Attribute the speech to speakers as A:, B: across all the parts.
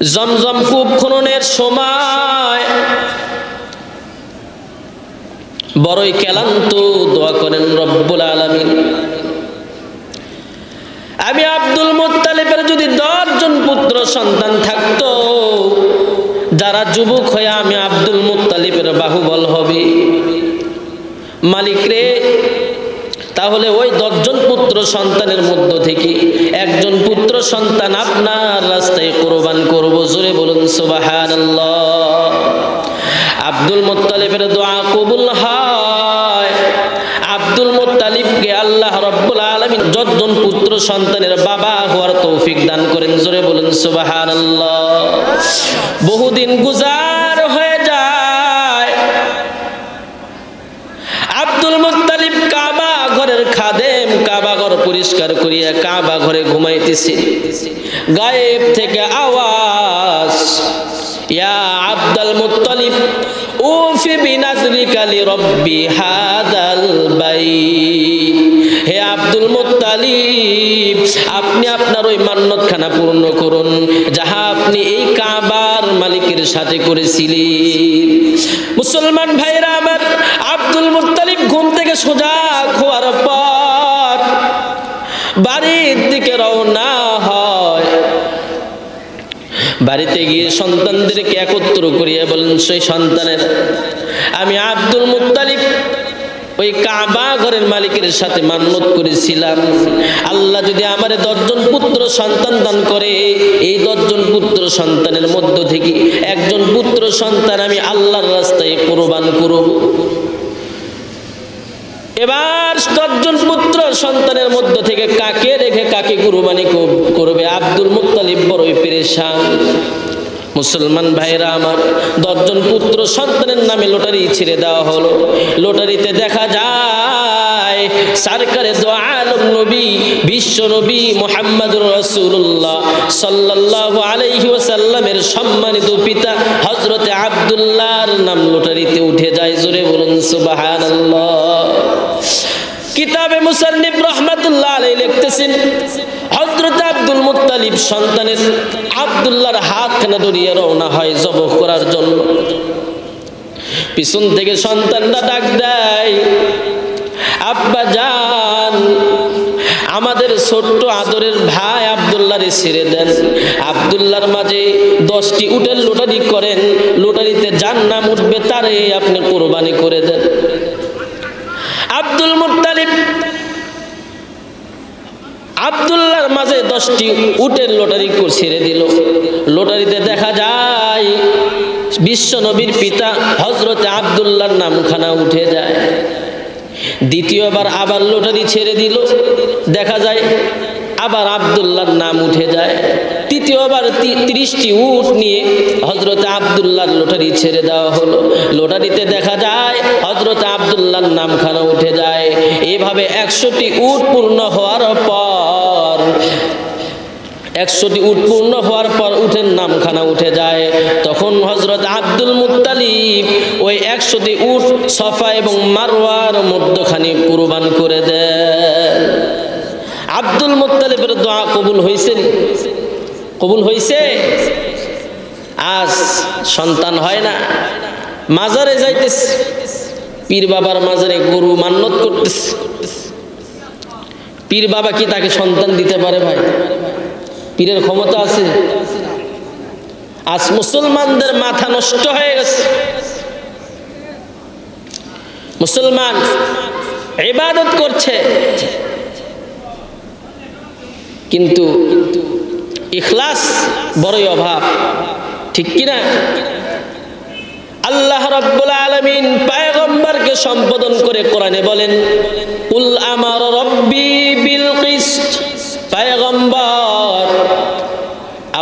A: জমজম কূপ খননের সময় বড়ই ক্লান্ত দোয়া করেন রব্বুল আলামিন। আমি আব্দুল মুত্তালিবের যদি দশজন পুত্র সন্তান থাকতো, যারা যুবক হয়ে আমি আব্দুল মুত্তালিবের বাহুবল হবে। মালিক রে, তাহলে ওই দশজন পুত্র সন্তানের মধ্য থেকে একজন পুত্র সন্তান আপনার রাস্তায় কোরবান করব। জোরে বলুন সুবাহান আব্দুল মোত্তালিবের দোয়া কবুল হয়। আব্দুল মোত্তালিবকে আল্লাহ রব্বুল আলমিন যতজন পুত্র সন্তানের বাবা হওয়ার তৌফিক দান করেন। জোরে বলুন সুবাহান বহুদিন গুজার হয়ে যায় আব্দুল মুত্তালিব কাবা ঘরের খাদেম কাবা ঘর পরিষ্কার করিয়া কাবা ঘরে ঘুমাইতেছে। গায়েব থেকে আওয়াজ, ইয়া আব্দুল মুত্তালিব, উফি বিনাজরিকা লিরাব্বি হাদাল বাইত। হে আব্দুল মুত্তালিব, আপনি আপনার ওই মান্যতখানা পূর্ণ করুন, যাহা আপনি এই কাবার মালিকের সাথে করেছিলেন। মুসলমান ভাইরা আমার আব্দুল মুত্তালিব ঘুম থেকে সোজা বাড়িতে গিয়ে সন্তানদেরকে একত্র করিয়া বলেন, সেই সন্তানের, আমি আব্দুল মুত্তালিব ওই কাবা ঘরের মালিকের সাথে মান্যত করেছিলাম। আল্লাহ যদি আমার দশজন পুত্র সন্তান দান করে, এই দশজন পুত্র সন্তানের মধ্য থেকে একজন পুত্র সন্তান আমি আল্লাহর রাস্তায় কোরবান করব। এবার দশজন পুত্র সন্তানের মধ্য থেকে কাকে রেখে কাকে কুরবানি করবে? আব্দুল মুক্তালিব বড়ই পেরেশান। মুসলমান ভাইরা আমার, দশজন পুত্র সন্তানের নামে লটারি ছেড়ে দেওয়া হলো। লটারিতে দেখা যায়, সরকারে আলম নবী, বিশ্ব নবী মোহাম্মদুর রসুল্লাহ সাল্লাহ আলাইহি ওয়াসাল্লামের সম্মানিত পিতা হজরতে আবদুল্লাহর নাম লটারিতে উঠে যায়। জোরে বলুন, সুবহানাল্লাহ। কিতাবে মুসান্নিব রহমাতুল্লাহ আলাই লিখতেছেন, হযরত আব্দুল মুত্তালিব সন্তানের আব্দুল্লাহর হাত খানা ধরিয়ে রওনা হয় জবহ করার জন্য? পিছন থেকে সন্তানরা ডাক দেয়, আব্বা জান আমাদের ছোট্ট আদরের ভাই আবদুল্লাহরে ছেড়ে দেন। আবদুল্লাহর মাঝে দশটি উটের লোটারি করেন, লোটারিতে যার নাম উঠবে তারে আপনি কোরবানি করে দেন। আব্দুল মুতালিব আবদুল্লার মাঝে দশটি উটের লটারি ছেড়ে দিল। লটারিতে দেখা যায়, বিশ্ব নবীর পিতা হজরতে আবদুল্লার নামখানা উঠে যায়। দ্বিতীয়বার আবার লটারি ছেড়ে দিল। দেখা যায় আবার আবদুল্লাহর নাম উঠে যায়। তৃতীয়বার তিরিশটি উট নিয়ে হজরত আবদুল্লাহর লোটারি ছেড়ে দেওয়া হলো। লটারিতে দেখা যায় হজরত আবদুল্লাহর নামখানা উঠে যায়। এভাবে একশোটি উট পূর্ণ হওয়ার পর, একশোটি উট পূর্ণ হওয়ার পর উঠের নামখানা উঠে যায়। তখন হজরত আব্দুল মুতালিব ওই একশোটি উট সফা এবং মারওয়ার মধ্যখানি কুরবান করে দেন। আব্দুল মুতালিবের দোয়া কবুল হয়েছে কবুল হয়েছে আজ সন্তান হয় না। মাজারে যাইতেছে। পীর বাবার মাজারে গরু মান্নত করতেছে। পীর বাবা কি তাকে সন্তান দিতে পারে ভাই? পীরের ক্ষমতা আছে। আজ মুসলমানদের মাথা নষ্ট হয়ে গেছে। মুসলমান ইবাদত করছে। কিন্তু ইখলাস বড়ই অভাব। ঠিক কিনা? আল্লাহ রব্বুল আলমিন পায়গম্বরকে সম্বোধন করে কোরআনে বলেন উল আমার রব্বি বিল পায়গম্বর,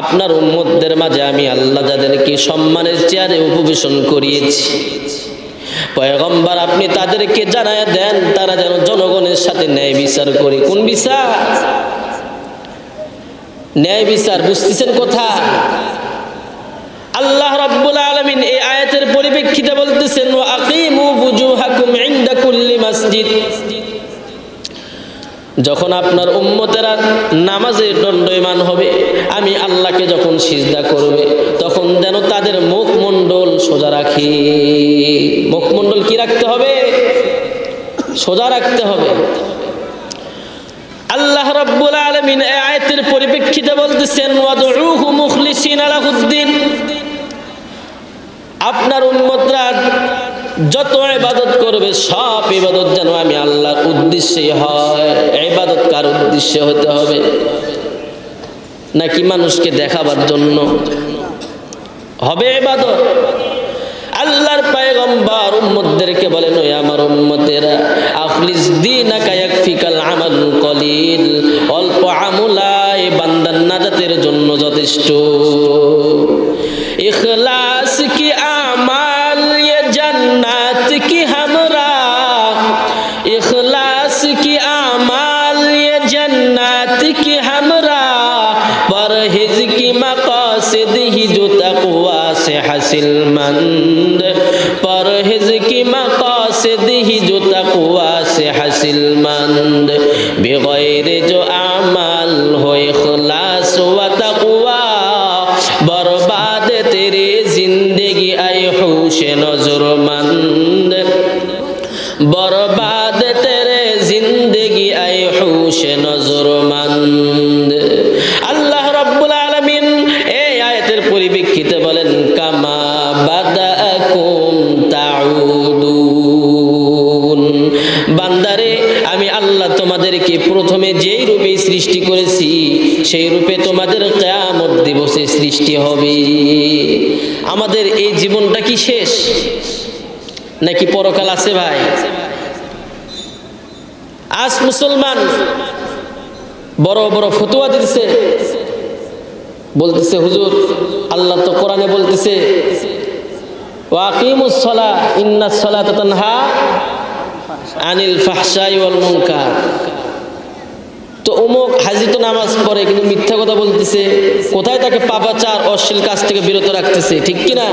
A: আপনার উম্মতদের মাঝে আমি আল্লাহ যাদেরকে সম্মানের চেয়ারে উপবেশন করিয়েছি। পয়গম্বর, আপনি তাদেরকে জানায় দেন, তারা যেন জনগণের সাথে ন্যায় বিচার করে। কোন বিচার? ন্যায় বিচার, বুঝতেছেন কথা? আল্লাহ রাব্বুল আলামিন এই আয়াতের পরিপ্রেক্ষিতে বলতেছেন, ওয়া আকিমু বুজুহাকুম ইনদা কুল্লি মসজিদ। যখন আপনার উম্মতেরা নামাজে দণ্ডয়মান হবে, আমি আল্লাহকে যখন সিজদা করবে, তখন যেন তাদের মুখমণ্ডল সোজা রাখি। মুখমণ্ডল কি রাখতে হবে? সোজা রাখতে হবে আল্লাহ রাব্বুল আলামিন এই আয়াতের পরিপ্রেক্ষিতে বলতেছেন ওয়াদউহু মুখলিসিনা লাহুদ্দিন আপনার উম্মতরা যত ইবাদত করবে, সব ইবাদত যেন আমি আল্লাহর উদ্দেশ্যে হয়। ইবাদত কার উদ্দেশ্যে হতে হবে? নাকি মানুষকে দেখাবার জন্য? হবে ইবাদত। আল্লাহর পায়গম্বর উম্মতদেরকে বলেন ওই আমার উম্মতেরা, আখলিস দীনাকা ইয়াকফিকাল আমাল কলিল। অল্প আমুলাই বান্দার নাজাতের জন্য যথেষ্ট। ইখলাস سے حاصل مند پرہز کی مقاصد ہی جو تقوا سے حاصل مند بغیر جو اعمال ہو اخلاص و تقوا برباد تیری زندگی اے ہوش نظر مند برباد تیرے زندگی اے ہوش نظر مند সৃষ্টি করেছি, সেই রূপে তোমাদের কেয়ামত দিবসে সৃষ্টি হবে। আমাদের এই জীবনটা কি শেষ? নাকি পরকাল আছে ভাই? আজ মুসলমান বড় বড় ফতুয়া দিতেছে। বলতেছে, হুজুর, আল্লাহ তো কোরআনে বলতেছে ওয়াকিমুস সালা ইন্নাস সালাতা তানহা আনিল ফাহশাই ওয়াল মুনকার। তো অমুক হাজি তো নামাজ পড়ে, কিন্তু মিথ্যা কথা বলতেছে, কোথায় তাকে পাপাচার, অশ্লীল কাজ থেকে বিরত রাখতেছে, ঠিক কি না?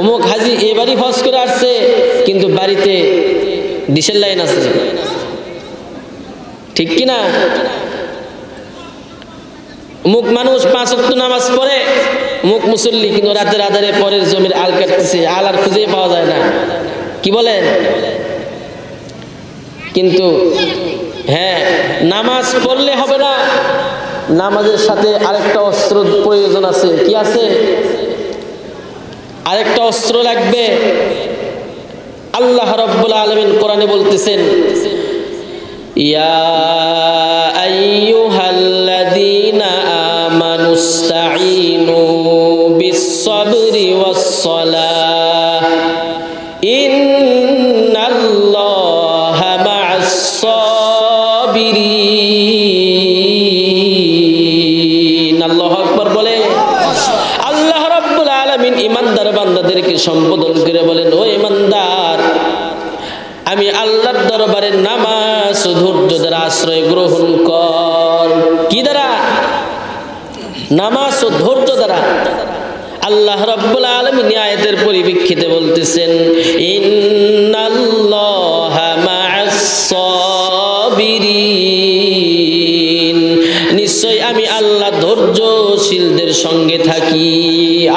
A: অমুক হাজি এবারই হজ করে আসছে, কিন্তু বাড়িতে ডিসেল লাইন আছে। ঠিক কি না? মুখ মানুষ পাঁচ অক্ট নামাজ পড়ে মুখ মুসল্লি কিন্তু রাতের আধারে পরের জমির আল কাটতেছে, আল আর খুঁজে পাওয়া যায় না। কি বলেন? কিন্তু হ্যাঁ নামাজ পড়লে হবে না। নামাজের সাথে আরেকটা অস্ত্র প্রয়োজন আছে। কি আছে? আরেকটা অস্ত্র লাগবে। আল্লাহ রব্বুল আলমিন কোরআনে বলতেছেন, ইয়া আইয়ুহাল্লাযীনা আমানুস্তাঈনু ওয়াস-সালাহ সম্বোধন করে বলেন, ও ইমানদার, আমি আল্লাহর দরবারে নামাজ ধৈর্য দ্বারা আশ্রয় গ্রহণ কর। কি দ্বারা? নামাজ ও ধৈর্য দ্বারা। আল্লাহ রাব্বুল আলামিন আয়াতের পরিপ্রেক্ষিতে বলতেছেন নিশ্চয় আমি আল্লাহ ধৈর্যশীলদের সঙ্গে থাকি।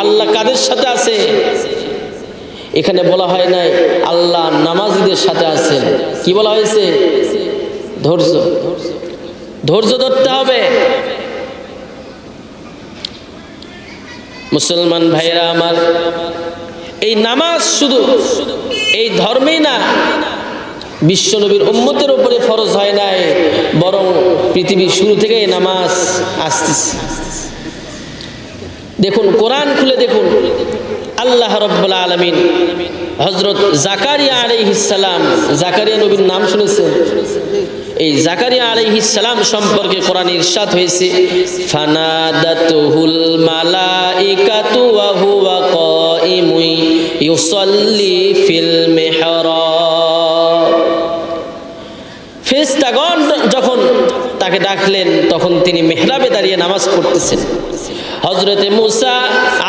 A: আল্লাহ কাদের সাথে আছে? এখানে বলা হয় নাই, আল্লাহ নামাজিদের সাথে আছেন। কি বলা হয়েছে? ধৈর্য। ধৈর্য ধরতে হবে। মুসলমান ভাইরা আমার, এই নামাজ শুধু এই ধর্মেই না বিশ্বনবীর উম্মতের উপরে ফরজ হয় নাই, বরং পৃথিবীর শুরু থেকেই নামাজ আসতেছে। দেখুন, কোরআন খুলে দেখুন। আল্লাহ রব্বুল আলমিন হজরত জাকারিয়া আলাইহিসালাম জাকারিয়া নবীর নাম শুনেছেন এই জাকারিয়া আলাইহিসালাম সম্পর্কে কোরআন ইরশাদ হয়েছে, ফানাদাতুহুল মালাইকাতু ওয়া হুয়া কাইমুই ইউসাল্লি ফিল মিহরাব ফেরেশতাগণ যখন তাকে ডাকলেন, তখন তিনি মেহরাবে দাঁড়িয়ে নামাজ পড়তেছেন। হজরতে মুসা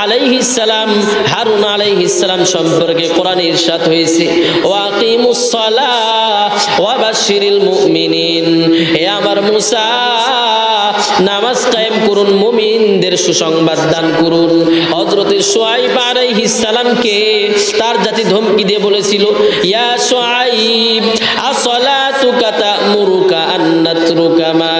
A: আলাইহিসালাম হারুন আলাইহিসালাম সম্পর্কে কোরআন ইরশাদ হয়েছে। ওয়াকিমুস সালাহ ওয়া বাশশিরিল মুমিনিন। হে আমার মুসা, নামাজ কায়েম করুন, মুমিনদের সুসংবাদ দান করুন। হযরত শুআইব আলাইহিস সালামকে তার জাতি ধমকি দিয়ে বলেছিল, ইয়া শুআইব, আসলাতুকা তা'মুরুকা আন নাতরুকা মা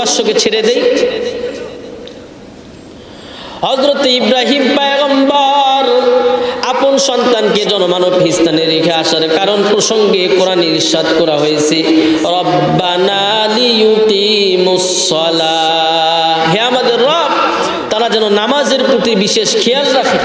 A: উপাস্যকে ছেড়ে দেই। হজরত ইব্রাহিম পায়গম্বর আপন সন্তানকে জনমানব স্থানে রেখে আসার কারণ প্রসঙ্গে কোরআন ইরশাদ করা হয়েছে। হে আমাদের রব, তারা যেন নামাজের প্রতি বিশেষ খেয়াল রাখে।